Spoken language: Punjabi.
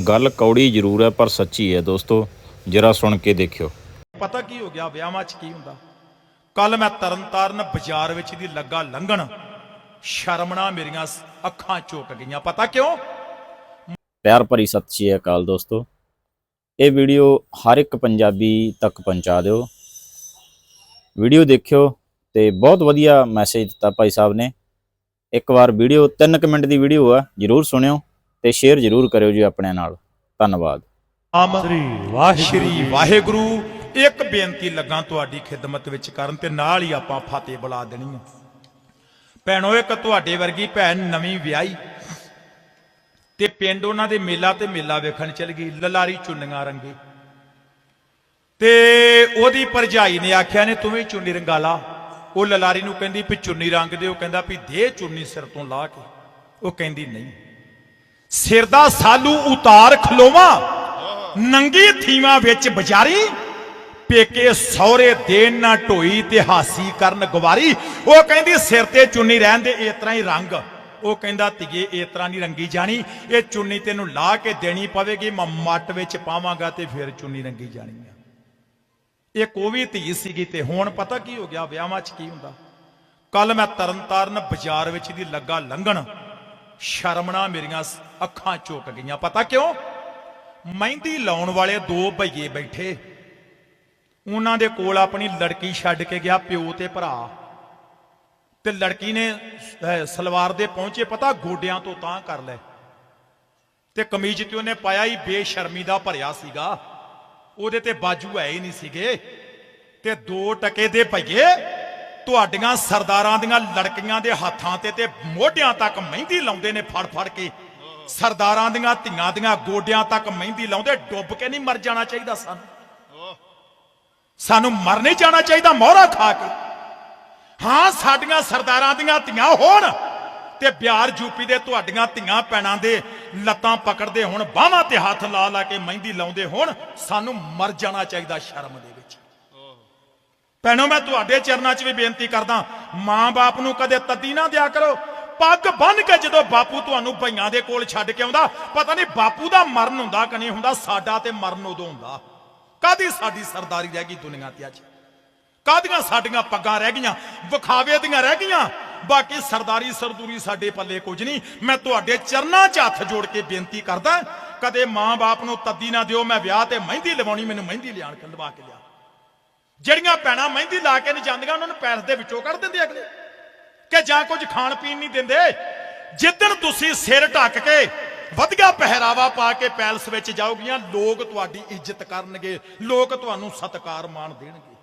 ਗੱਲ ਕੌੜੀ ਜ਼ਰੂਰ ਹੈ ਪਰ ਸੱਚੀ ਹੈ ਦੋਸਤੋ ਜਰਾ ਸੁਣ ਕੇ ਦੇਖਿਓ। ਪਤਾ ਕੀ ਹੋ ਗਿਆ ਵਿਆਹਾਂ 'ਚ ਕੀ ਹੁੰਦਾ? ਕੱਲ ਮੈਂ ਤਰਨਤਾਰਨ ਬਾਜ਼ਾਰ ਵਿੱਚ ਦੀ ਲੱਗਾ ਲੰਘਣ ਸ਼ਰਮਣਾ ਮੇਰੀਆਂ ਅੱਖਾਂ ਚੁੱਕ ਗਈਆਂ। ਪਤਾ ਕਿਉਂ? ਪਿਆਰ ਭਰੀ ਸਤਿ ਸ਼੍ਰੀ ਅਕਾਲ ਦੋਸਤੋ। ਇਹ ਵੀਡੀਓ ਹਰ ਇੱਕ ਪੰਜਾਬੀ ਤੱਕ ਪਹੁੰਚਾ ਦਿਓ। ਵੀਡੀਓ ਦੇਖਿਓ ਤੇ ਬਹੁਤ ਵਧੀਆ ਮੈਸੇਜ ਦਿੱਤਾ ਭਾਈ ਸਾਹਿਬ ਨੇ। ਇੱਕ ਵਾਰ ਵੀਡੀਓ 3 ਮਿੰਟ ਦੀ ਵੀਡੀਓ ਆ ਜਰੂਰ ਸੁਣਿਓ। ਤੇ ਸ਼ੇਅਰ ਜਰੂਰ ਕਰਿਓ ਜੀ ਆਪਣੇ ਨਾਲ। ਧੰਨਵਾਦ। ਆਮ ਸ੍ਰੀ ਵਾਹਿਗੁਰੂ ਇੱਕ ਬੇਨਤੀ ਲੱਗਾ ਤੁਹਾਡੀ ਖਿਦਮਤ ਵਿੱਚ ਕਰਨ ਤੇ ਨਾਲ ਹੀ ਆਪਾਂ ਫਤਿਹ ਬੁਲਾ ਦੇਣੀ ਆ ਭੈਣੋ ਇੱਕ ਤੁਹਾਡੇ ਵਰਗੀ ਭੈਣ ਨਵੀਂ ਵਿਆਹੀ ਤੇ ਪਿੰਡ ਉਹਨਾਂ ਦੇ ਮੇਲਾ ਤੇ ਮੇਲਾ ਵੇਖਣ ਚਲ ਗਈ ਲਲਾਰੀ ਚੁੰਨੀਆਂ ਰੰਗੀ। ਤੇ ਉਹਦੀ ਭਰਜਾਈ ਨੇ ਆਖਿਆ ਨੇ ਤੂੰ ਵੀ ਚੁੰਨੀ ਰੰਗਾ ਲਾ ਉਹ ਲਲਾਰੀ ਨੂੰ ਕਹਿੰਦੀ ਵੀ ਚੁੰਨੀ ਰੰਗ ਦੇ ਉਹ ਕਹਿੰਦਾ ਵੀ ਦੇ ਚੁੰਨੀ ਸਿਰ ਤੋਂ ਲਾ ਕੇ। ਉਹ ਕਹਿੰਦੀ ਨਹੀਂ। ਸਿਰ ਦਾ ਸਾਲੂ ਉਤਾਰ ਖਲੋਵਾ, ਨੰਗੀ ਥੀਵਾਂ ਵਿੱਚ ਬਜਾਰੀ, ਪੇਕੇ ਸੌਰੇ ਦੇਣ ਨਾ ਢੋਈ ਤੇ ਹਾਸੀ ਕਰਨ ਗਵਾਰੀ। ਉਹ ਕਹਿੰਦੀ, ਸਿਰ ਤੇ ਚੁੰਨੀ ਰਹਿਣ ਦੇ ਇਸ ਤਰ੍ਹਾਂ ਹੀ ਰੰਗ। ਉਹ ਕਹਿੰਦਾ, ਧੀਏ, ਇਸ ਤਰ੍ਹਾਂ ਨਹੀਂ ਰੰਗੀ ਜਾਣੀ। ਇਹ ਚੁੰਨੀ ਤੈਨੂੰ ਲਾ ਕੇ ਦੇਣੀ ਪਵੇਗੀ, ਮੈਂ ਮੱਟ ਵਿੱਚ ਪਾਵਾਂਗਾ ਤੇ ਫਿਰ ਚੁੰਨੀ ਰੰਗੀ ਜਾਣੀ ਆ। ਇਹ ਕੋਵੀ ਧੀ ਸੀਗੀ ਤੇ ਹੁਣ ਪਤਾ ਕੀ ਹੋ ਗਿਆ, ਵਿਆਹਾਂ 'ਚ ਕੀ ਹੁੰਦਾ? ਕੱਲ ਮੈਂ ਤਰਨਤਾਰਨ ਬਾਜ਼ਾਰ ਵਿੱਚ ਦੀ ਲੱਗਾ ਲੰਘਣ ਸ਼ਰਮਣਾ ਮੇਰੀਆਂ ਅੱਖਾਂ ਚੁੱਕ ਗਈਆਂ। ਪਤਾ ਕਿਉਂ? ਮਹਿੰਦੀ ਲਾਉਣ ਵਾਲੇ ਦੋ ਭਈਏ ਬੈਠੇ। ਉਹਨਾਂ ਦੇ ਕੋਲ ਆਪਣੀ ਲੜਕੀ ਛੱਡ ਕੇ ਗਿਆ ਪਿਓ ਤੇ ਭਰਾ। ਤੇ ਲੜਕੀ ਨੇ ਸਲਵਾਰ ਦੇ ਪਹੁੰਚੇ ਪਤਾ ਗੋਡਿਆਂ ਤੋਂ ਤਾਂ ਕਰ ਲੈ ਤੇ ਕਮੀਜ਼ ਤੇ ਉਹਨੇ ਪਾਇਆ ਹੀ ਬੇਸ਼ਰਮੀ ਦਾ ਭਰਿਆ ਸੀਗਾ। ਉਹਦੇ ਤੇ ਬਾਜੂ ਹੈ ਹੀ ਨਹੀਂ ਸੀਗੇ। ਤੇ ਦੋ ਟਕੇ ਦੇ ਭਈਏ ਤੁਹਾਡੀਆਂ ਸਰਦਾਰਾਂ ਦੀਆਂ ਲੜਕੀਆਂ ਦੇ ਹੱਥਾਂ ਤੇ ਤੇ ਮੋਢਿਆਂ ਤੱਕ ਮਹਿੰਦੀ ਲਾਉਂਦੇ ਨੇ ਫੜ ਫੜ ਕੇ। ਸਰਦਾਰਾਂ ਦੀਆਂ ਧੀਆਂ ਦੀਆਂ ਗੋਡਿਆਂ ਤੱਕ ਮਹਿੰਦੀ ਲਾਉਂਦੇ, ਡੁੱਬ ਕੇ ਨਹੀਂ ਮਰ ਜਾਣਾ ਚਾਹੀਦਾ ਸਾਨੂੰ। ਸਾਨੂੰ ਮਰ ਨਹੀਂ ਜਾਣਾ ਚਾਹੀਦਾ, ਮੋਹਰਾ ਖਾ ਕੇ। ਹਾਂ, ਸਾਡੀਆਂ ਸਰਦਾਰਾਂ ਦੀਆਂ ਧੀਆਂ ਹੋਣ ਤੇ ਬਿਹਾਰ ਯੂਪੀ ਦੇ ਤੁਹਾਡੀਆਂ ਧੀਆਂ ਪੈਣਾ ਦੇ ਲੱਤਾਂ ਪਕੜਦੇ ਹੋਣ, ਬਾਹਾਂ ਤੇ ਹੱਥ ਲਾ ਲਾ ਕੇ ਮਹਿੰਦੀ ਲਾਉਂਦੇ ਹੋਣ, ਸਾਨੂੰ ਮਰ ਜਾਣਾ ਚਾਹੀਦਾ ਸ਼ਰਮ ਦੇ ਭੈਣੋ, ਮੈਂ ਤੁਹਾਡੇ ਚਰਨਾਂ 'ਚ ਵੀ ਬੇਨਤੀ ਕਰਦਾ, ਮਾਂ-ਬਾਪ ਨੂੰ ਕਦੇ ਤੱਦੀ ਨਾ ਦਿਆ ਕਰੋ। ਪੱਗ ਬੰਨ ਕੇ ਜਦੋਂ ਬਾਪੂ ਤੁਹਾਨੂੰ ਭਈਆਂ ਦੇ ਕੋਲ ਛੱਡ ਕੇ ਆਉਂਦਾ, ਪਤਾ ਨਹੀਂ ਬਾਪੂ ਦਾ ਮਰਨ ਹੁੰਦਾ ਕਿ ਨਹੀਂ ਹੁੰਦਾ, ਸਾਡਾ ਤੇ ਮਰਨ ਉਦੋਂ ਹੁੰਦਾ। ਕਾਦੀ ਸਾਡੀ ਸਰਦਾਰੀ ਰਹਿ ਗਈ ਦੁਨੀਆ ਤੇ ਅੱਜ? ਕਾਦੀਆਂ ਸਾਡੀਆਂ ਪੱਗਾਂ ਰਹਿ ਗਈਆਂ, ਵਿਖਾਵੇ ਦੀਆਂ ਰਹਿ ਗਈਆਂ? ਬਾਕੀ ਸਰਦਾਰੀ ਸਰਦੂਰੀ ਸਾਡੇ ਪੱਲੇ ਕੁਝ ਨਹੀਂ। ਮੈਂ ਤੁਹਾਡੇ ਚਰਨਾਂ 'ਚ ਹੱਥ ਜੋੜ ਕੇ ਬੇਨਤੀ ਕਰਦਾ, ਕਦੇ ਮਾਂ-ਬਾਪ ਨੂੰ ਤੱਦੀ ਨਾ ਦਿਓ, ਮੈਂ ਵਿਆਹ ਤੇ ਮਹਿੰਦੀ ਲਵਾਉਣੀ, ਮੈਨੂੰ ਮਹਿੰਦੀ ਲਿਆਣ ਕੇ ਲਵਾ ਕੇ ਲਿਆ ਜਿਹੜੀਆਂ ਭੈਣਾਂ ਮਹਿੰਦੀ ਲਾ ਕੇ ਨਹੀਂ ਜਾਂਦੀਆਂ, ਉਹਨਾਂ ਨੂੰ ਪੈਲਸ ਦੇ ਵਿੱਚੋਂ ਕੱਢ ਦਿੰਦੇ ਅਗਲੇ। ਕਿ ਜਾਂ ਕੁਝ ਖਾਣ ਪੀਣ ਨਹੀਂ ਦਿੰਦੇ। ਜਿੱਦਣ ਤੁਸੀਂ ਸਿਰ ਢੱਕ ਕੇ ਵਧੀਆ ਪਹਿਰਾਵਾ ਪਾ ਕੇ ਪੈਲਸ ਵਿੱਚ ਜਾਓਗੀਆਂ, ਲੋਕ ਤੁਹਾਡੀ ਇੱਜ਼ਤ ਕਰਨਗੇ, ਲੋਕ ਤੁਹਾਨੂੰ ਸਤਿਕਾਰ ਮਾਣ ਦੇਣਗੇ।